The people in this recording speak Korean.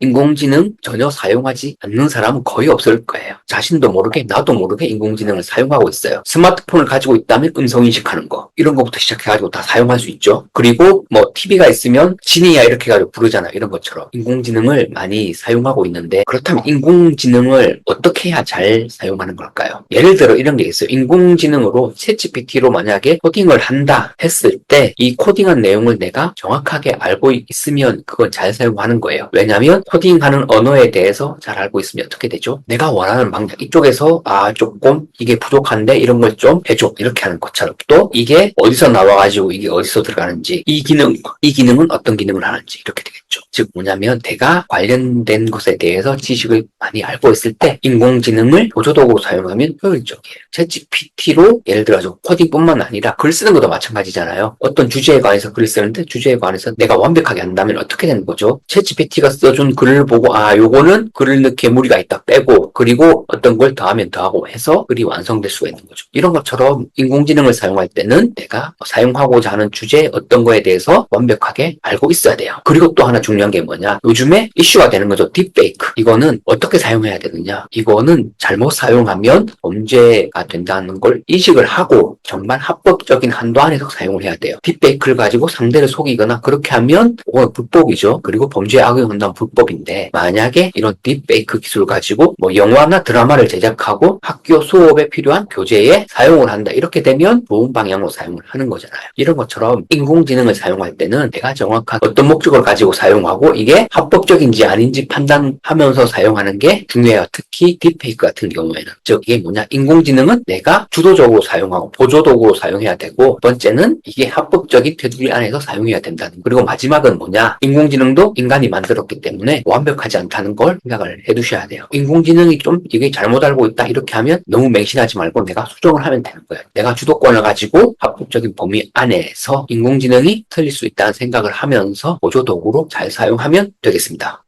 인공지능 전혀 사용하지 않는 사람은 거의 없을 거예요. 자신도 모르게 나도 모르게 인공지능을 사용하고 있어요. 스마트폰을 가지고 있다면 음성 인식하는 거 이런 거부터 시작해가지고 다 사용할 수 있죠. 그리고 뭐 TV가 있으면 지니야 이렇게 해가지고 부르잖아 이런 것처럼 인공지능을 많이 사용하고 있는데 그렇다면 인공지능을 어떻게 해야 잘 사용하는 걸까요? 예를 들어 이런 게 있어요. 인공지능으로 챗GPT로 만약에 코딩을 한다 했을 때 이 코딩한 내용을 내가 정확하게 알고 있으면 그건 잘 사용하는 거예요. 왜냐하면 코딩하는 언어에 대해서 잘 알고 있으면 어떻게 되죠? 내가 원하는 방향 이쪽에서 아 조금 이게 부족한데 이런 걸 좀 해줘 이렇게 하는 것처럼 또 이게 어디서 나와가지고 이게 어디서 들어가는지 이 기능 이 기능은 어떤 기능을 하는지 이렇게 되겠죠. 즉 뭐냐면 내가 관련된 것에 대해서 지식을 많이 알고 있을 때 인공지능을 보조도구로 사용하면 효율적이에요. 챗GPT로 예를 들어서 코딩뿐만 아니라 글 쓰는 것도 마찬가지잖아요. 어떤 주제에 관해서 글을 쓰는데 주제에 관해서 내가 완벽하게 한다면 어떻게 되는 거죠? 챗GPT가 써준 글을 보고 아 요거는 글을 넣기에 무리가 있다 빼고 그리고 어떤 걸 더하면 더하고 해서 글이 완성될 수가 있는 거죠. 이런 것처럼 인공지능을 사용할 때는 내가 사용하고자 하는 주제 어떤 거에 대해서 완벽하게 알고 있어야 돼요. 그리고 또 하나 중요한 게 뭐냐? 요즘에 이슈가 되는 거죠. 딥페이크. 이거는 어떻게 사용해야 되느냐? 이거는 잘못 사용하면 범죄가 된다는 걸 인식을 하고 정말 합법적인 한도 안에서 사용을 해야 돼요. 딥페이크를 가지고 상대를 속이거나 그렇게 하면 그건 불법이죠. 그리고 범죄에 악용한다면 불법인데 만약에 이런 딥페이크 기술을 가지고 뭐 영화나 드라마를 제작하고 학교 수업에 필요한 교재에 사용을 한다. 이렇게 되면 좋은 방향으로 사용을 하는 거잖아요. 이런 것처럼 인공지능을 사용할 때는 내가 정확한 어떤 목적을 가지고 사용하고 이게 합법적인지 아닌지 판단하면서 사용하는 게 중요해요. 특히 딥페이크 같은 경우에는. 즉 이게 뭐냐? 인공지능은 내가 주도적으로 사용하고 보조도구로 사용해야 되고 두 번째는 이게 합법적인 테두리 안에서 사용해야 된다는 거. 그리고 마지막은 뭐냐? 인공지능도 인간이 만들었기 때문에 완벽하지 않다는 걸 생각을 해두셔야 돼요. 인공지능이 좀 이게 잘못 알고 있다 이렇게 하면 너무 맹신하지 말고 내가 수정을 하면 되는 거예요. 내가 주도권을 가지고 합법적인 범위 안에서 인공지능이 틀릴 수 있다는 생각을 하면서 보조도구로 잘 사용하면 되겠습니다.